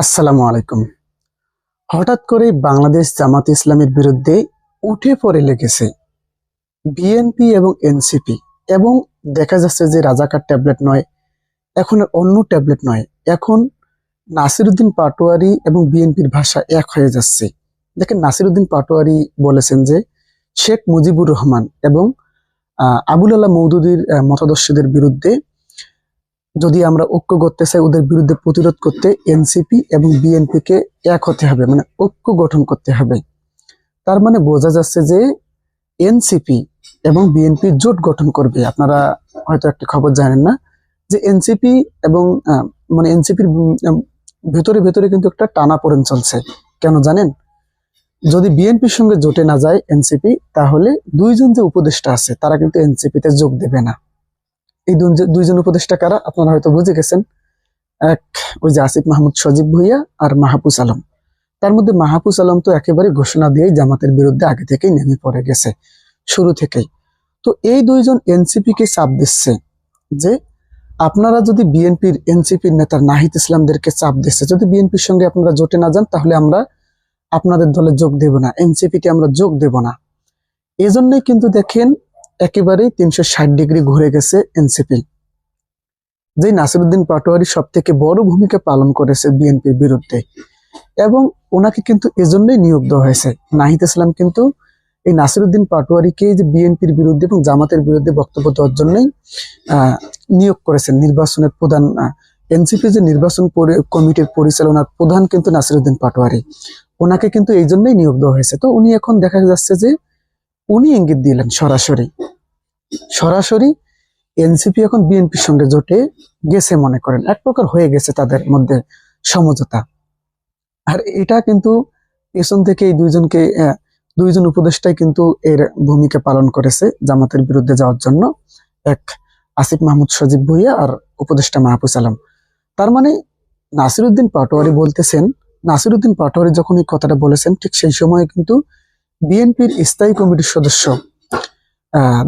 আসসালামু আলাইকুম। হঠাৎ করে বাংলাদেশ জামাত ইসলামের বিরুদ্ধে উঠে পড়ে লেগেছে। বিএনপি এবং এনসিপি এবং দেখা যাচ্ছে যে রাজাকার ট্যাবলেট নয়, এখন অন্য ট্যাবলেট নয়। এখন নাসিরুদ্দিন পাটোয়ারি এবং বিএনপির ভাষা এক হয়ে যাচ্ছে। দেখেন নাসিরুদ্দিন পাটোয়ারি বলেছেন যে শেখ মুজিবুর রহমান এবং আবুল আল্লাহ মৌদুদির মতাদর্শীদের বিরুদ্ধে যদি আমরা ঐক্য করতে চাই, ওদের বিরুদ্ধে প্রতিরোধ করতে এনসিপি এবং বিএনপি কে এক হতে হবে মানে ঐক্য গঠন করতে হবে। তার মানে বোঝা যাচ্ছে যে এনসিপি এবং বিএনপি জোট গঠন করবে। আপনারা হয়তো একটা খবর জানেন না যে এনসিপি এবং মানে এনসিপির ভেতরে ভেতরে কিন্তু একটা টানাপোড়েন চলছে। কেন জানেন? যদি বিএনপির সঙ্গে জোটে না যায় এনসিপি, তাহলে দুইজন যে উপদেষ্টা আছে, তারা কিন্তু এনসিপিতে যোগ দেবে না। এই দুইজন উপদেষ্টা কারা? আপনারা হয়তো বুঝে গেছেন। এক, ওই যে আসিফ মাহমুদ সজীব ভুইয়া আর মাহফুজ আলম। তার মধ্যে মাহফুজ আলম তো একেবারে ঘোষণা দিয়েই জামাতের বিরুদ্ধে আগে থেকেই নেমে পড়ে গেছে, শুরু থেকেই। তো এই দুইজন এনসিপি কে চাপ দিচ্ছে যে, আপনারা যদি বিএনপির এনসিপির নেতা নাহিদ ইসলামদেরকে চাপ দিচ্ছে, যদি বিএনপির সঙ্গে আপনারা জোটে না যান, তাহলে আমরা আপনাদের দলে যোগ দেব না এনসিপিতে আমরা যোগ দেব না। এজন্যই কিন্তু দেখেন একেবারেই তিনশো ষাট ডিগ্রি ঘুরে গেছে এনসিপি। যে নাসিরুদ্দিন পাটোয়ারি সব থেকে বড় ভূমিকা পালন করেছে বিএনপির বিরুদ্ধে, এবং ওনাকে কিন্তু এজন্যই নিয়োগ দেওয়া হয়েছে। নাহিদ ইসলাম কিন্তু এই নাসিরুদ্দিন পাটোয়ারিকে যে বিএনপির বিরুদ্ধে এবং জামাতের বিরুদ্ধে বক্তব্য দেওয়ার জন্যই নিয়োগ করেছেন নির্বাচনের প্রধান এনসিপি যে নির্বাচন কমিটির পরিচালনার প্রধান কিন্তু নাসিরুদ্দিন পাটোয়ারি। ওনাকে কিন্তু এই জন্যই নিয়োগ দেওয়া হয়েছে। তো উনি এখন দেখা যাচ্ছে যে উনি ইঙ্গিত দিলেন সরাসরি। সরাসরি এনসিপি এখন বিএনপির সঙ্গে জোটে গেছে মনে করেন। এক প্রকার হয়ে গেছে তাদের মধ্যে সমঝোতা। আর এটা কিন্তু পেছন থেকে এই দুইজনকে দুইজন উপদেষ্টাই কিন্তু এর ভূমিকা পালন করেছে জামাতের বিরুদ্ধে যাওয়ার জন্য। এক আসিফ মাহমুদ সজীব ভুইয়া আর উপদেষ্টা মাহফুজ আলম। তার মানে নাসিরুদ্দিন পাটোয়ারি বলতেছেন, নাসিরুদ্দিন পাটোয়ারি যখন এই কথাটা বলেছেন, ঠিক সেই সময় কিন্তু বিএনপির স্থায়ী কমিটির সদস্য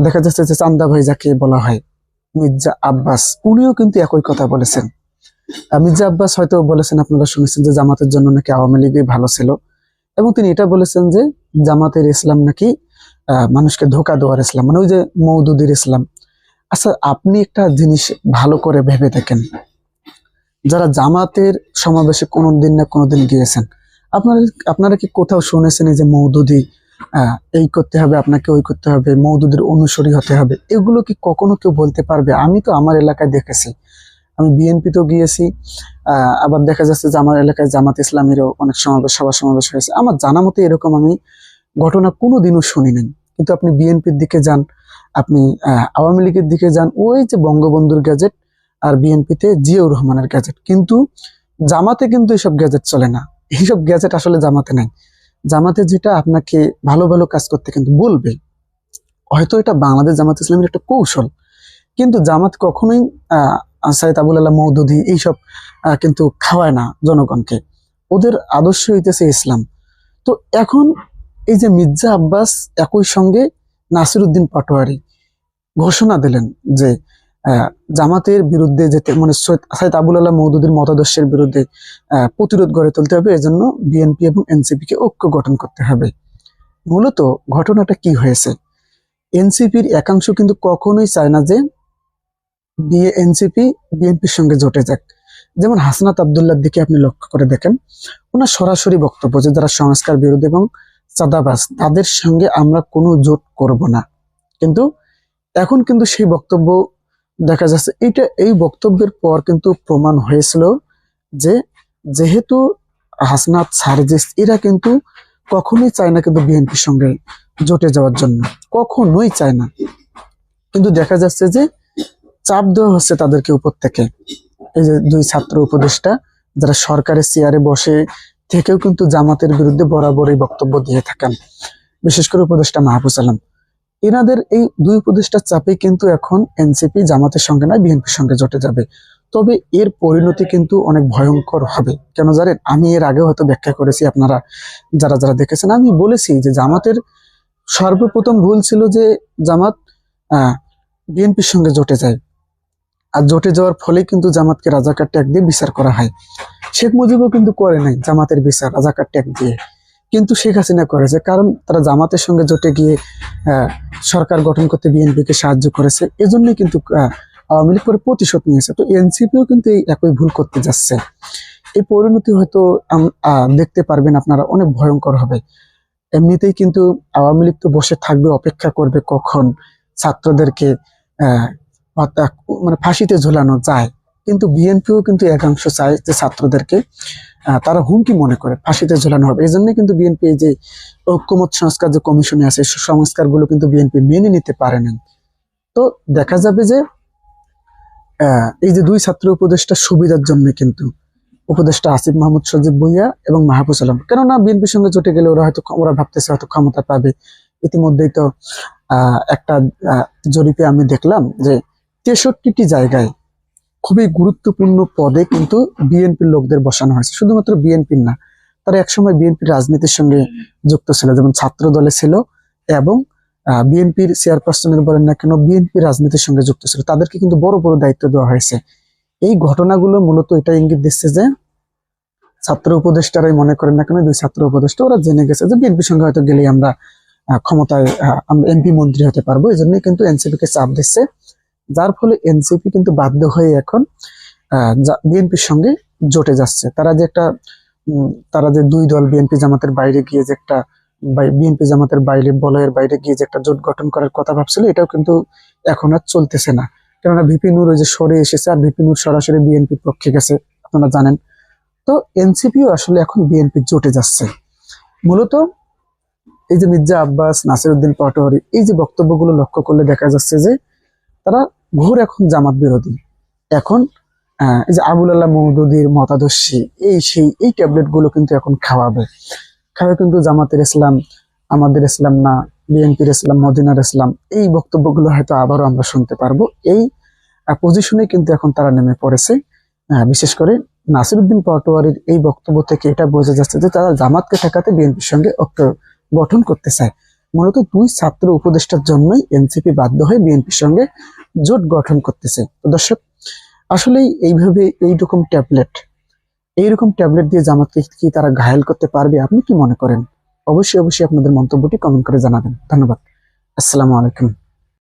দেখা যাচ্ছে যে চান্দা ভাই যাকে বলা হয়, মির্জা আব্বাস, উনিও কিন্তু একই কথা বলেছেন। মির্জা আব্বাস হয়তো বলেছেন, আপনারা শুনেছেন যে জামাতের জন্য নাকি আওয়ামী লীগই ভালো ছিল। এবং তিনি এটা বলেছেন যে জামাতের ইসলাম নাকি মানুষকে ধোকা দেওয়ার ইসলাম মানে ওই যে মৌদুদির ইসলাম। আচ্ছা আপনি একটা জিনিস ভালো করে ভেবে দেখেন। যারা জামাতের সমাবেশে কোনোদিন না কোনোদিন গিয়েছেন, আপনারা আপনারা কি কোথাও শুনেছেন এই যে মৌদুদি এই করতে হবে, আপনাকে ওই করতে হবে মৌদুদের অনুসরী হতে হবে। এগুলো কি কখনো কেউ বলতে পারবে? আমি তো আমার এলাকায় দেখেছি। আমি বিএনপি তো গিয়েছি আবার দেখা যাচ্ছে যে আমার এলাকায় জামাত ইসলামেরও অনেক সমাবেশ, সভা সমাবেশ হয়েছে। আমার জানা মতে এরকম আমি ঘটনা কোনোদিনও শুনি নাই। কিন্তু আপনি বিএনপির দিকে যান, আপনি আওয়ামী লীগের দিকে যান, ওই যে বঙ্গবন্ধুর গ্যাজেট আর বিএনপিতে জিয়াউর রহমানের গ্যাজেট। কিন্তু জামাতে কিন্তু এসব গ্যাজেট চলে না। এইসব গ্যাজেট আসলে জামাতে নাই। জামাতে যেটা আপনাকে ভালো ভালো কাজ করতে কিন্তু বলবে, হয়তো এটা বাংলাদেশ জামাত ইসলামের একটা কৌশল। কিন্তু জামাত কখনোই আহ সাইদ আবুল আল্লাহ মৌদুদি এইসব কিন্তু খাওয়ায় না জনগণকে। ওদের আদর্শ হইতেছে ইসলাম। তো এখন এই যে মির্জা আব্বাস একই সঙ্গে নাসিরুদ্দিন পাটোয়ারি ঘোষণা দিলেন যে জামাতের বিরুদ্ধে যেতে মানে সৈয়দ সাইদ আবুল আল্লাহ মৌদুদির মতাদর্শের বিরুদ্ধে প্রতিরোধ গড়ে তুলতে হবে। এজন্য বিএনপি এবং এনসিপি কে ঐক্য গঠন করতে হবে। মূলত ঘটনাটা কি হয়েছে? এনসিপির একাংশ কিন্তু কখনোই চায় না যে বিএ এনসিপি বিএনপির সঙ্গে জোটে যাক। যেমন হাসনাত আবদুল্লার দিকে আপনি লক্ষ্য করে দেখেন, ওনার সরাসরি বক্তব্য যে যারা সংস্কার বিরোধী এবং চাঁদাবাজ, তাদের সঙ্গে আমরা কোনো জোট করব না। কিন্তু এখন কিন্তু সেই বক্তব্য দেখা যাচ্ছে এটা এই বক্তব্যের পর কিন্তু প্রমাণ হয়েছিল যে যেহেতু হাসনাত, সার্জিস, এরা কিন্তু কখনোই চায় না কিন্তু বিএনপির সঙ্গে জোটে যাওয়ার জন্য। কখনোই চায় না। কিন্তু দেখা যাচ্ছে যে চাপ দেওয়া হচ্ছে তাদেরকে উপর থেকে। এই যে দুই ছাত্র উপদেষ্টা যারা সরকারের চেয়ারে বসে থেকেও কিন্তু জামাতের বিরুদ্ধে বরাবরই বক্তব্য দিয়ে থাকেন। বিশেষ করে উপদেষ্টা মাহফুজ আলম। এনাদের এই দুই উপদেষ্টার চাপে কিন্তু এখন এনসিপি জামাতের সঙ্গে নয়, বিএনপির সঙ্গে জোটে যাবে। তবে এর পরিণতি কিন্তু অনেক ভয়ঙ্কর হবে। কেন জানেন? আমি এর আগে হয়তো ব্যাখ্যা করেছি, আপনারা যারা যারা দেখেছেন। আমি বলেছি যে জামাতের সর্বপ্রথম ভুল ছিল যে জামাত বিএনপির সঙ্গে জোটে যায়। আর জোটে যাওয়ার ফলে কিন্তু জামাতকে রাজাকার ট্যাগ দিয়ে বিচার করা হয়। শেখ মুজিবও কিন্তু করে নাই জামাতের বিচার, রাজাকার ট্যাগ দিয়ে। কিন্তু শেখ হাসিনা করেছে, কারণ তারা জামাতের সঙ্গে জোটে গিয়ে সরকার গঠন করতে বিএনপিকে সাহায্য করেছে। এজন্যই কিন্তু আওয়ামী লীগ পরে প্রতিশোধ নিয়েছে। তো এনসিপিও কিন্তু এই একই ভুল করতে যাচ্ছে। এই পরিণতি হয়তো দেখতে পারবেন, আপনারা অনেক ভয়ঙ্কর হবে। এমনিতেই কিন্তু আওয়ামী লীগ তো বসে থাকবে, অপেক্ষা করবে কখন ছাত্রদেরকে মানে ফাঁসিতে ঝোলানো যায়। কিন্তু বিএনপিও কিন্তু একাংশ চায় যে ছাত্রদেরকে তারা হুমকি মনে করে, ফাঁসিতে ঝোলানো হবে। এই জন্য কিন্তু বিএনপি যে ঐক্যমত সংস্কার যে কমিশনে আছে সংস্কারগুলো কিন্তু বিএনপি মেনে নিতে পারে না তো দেখা যাবে যে এই যে দুই ছাত্র উপদেষ্টা সুবিধার জন্য কিন্তু উপদেষ্টা আসিফ মাহমুদ, সজিব ভুইয়া এবং মাহবুব সালাম কেননা বিএনপির সঙ্গে জোটে গেলে ওরা হয়তো ওরা ভাবতেছে হয়তো ক্ষমতা পাবে। ইতিমধ্যেই তো একটা জরিপে আমি দেখলাম যে তেষট্টিটি জায়গায় খুবই গুরুত্বপূর্ণ পদে কিন্তু বিএনপির লোকদের বসানো হয়েছে। শুধুমাত্র বিএনপির না, তারা একসময় বিএনপির রাজনীতির সঙ্গে যুক্ত ছিল, যেমন ছাত্র দলে ছিল এবং বিএনপির চেয়ারপারসনের বলেন না কেন, বিএনপি রাজনীতির সঙ্গে যুক্ত ছিল। তাদেরকে কিন্তু বড় বড় দায়িত্ব দেওয়া হয়েছে। এই ঘটনাগুলো মূলত এটা ইঙ্গিত দিচ্ছে যে, ছাত্র উপদেষ্টারাই মনে করেন না কেন, দুই ছাত্র উপদেষ্টা, ওরা জেনে গেছে যে বিএনপির সঙ্গে হয়তো গেলেই আমরা ক্ষমতায় আমরা এমপি মন্ত্রী হতে পারব। এই জন্যই কিন্তু এনসিপি কে চাপ দিচ্ছে। যার ফলে এনসিপি কিন্তু বাধ্য হয়ে এখন বিএনপির সঙ্গে জোটে যাচ্ছে। তারা যে একটা তারা যে দুই দল বিএনপি জামাতের বাইরে গিয়ে যে একটা বিএনপি জামাতের বাইরে, বলয়ের বাইরে গিয়ে যে একটা জোট গঠন করার কথা ভাবছিল, এটাও কিন্তু এখন আর চলতেছে না। কেননা ভিপি নূর ওই যে সরে এসেছে, আর ভিপি নূর সরাসরি বিএনপির পক্ষে গেছে, আপনারা জানেন। তো এনসিপিও আসলে এখন বিএনপি জোটে যাচ্ছে। মূলত এই যে মির্জা আব্বাস নাসিরউদ্দিন পাটোয়ারি, এই যে বক্তব্যগুলো লক্ষ্য করলে দেখা যাচ্ছে যে, তারা ঘোর এখন জামাত বিরোধী। এখন এই যে আবুল আল্লাহ মৌদুদির মতাদর্শী, এই সেই, এই ট্যাবলেটগুলো কিন্তু এখন খাওয়াবে। খাওয়াবে কিন্তু জামাতের ইসলাম, আমাদের ইসলাম না, বিএনপির ইসলাম, মদিনার ইসলাম, এই বক্তব্যগুলো হয়তো আবারও আমরা শুনতে পারব। এই পজিশনে কিন্তু এখন তারা নেমে পড়েছে। বিশেষ করে নাসিরুদ্দিন পাটোয়ারির এই বক্তব্য থেকে এটা বোঝা যাচ্ছে যে তারা জামাতকে ঠেকাতে বিএনপির সঙ্গে ঐক্য গঠন করতে চায়। মূলত দুই ছাত্র উপদেষ্টার জন্যই এনসিপি বাধ্য হয়ে বিএনপির সঙ্গে জোট গঠন করতেছে। দর্শক, আসলেই এইভাবে এইরকম ট্যাবলেট এইরকম ট্যাবলেট দিয়ে জামাতকে কি তারা ঘায়েল করতে পারবে, আপনি কি মনে করেন? অবশ্যই অবশ্যই আপনাদের মন্তব্যটি কমেন্ট করে জানাবেন। ধন্যবাদ। আসসালামু আলাইকুম।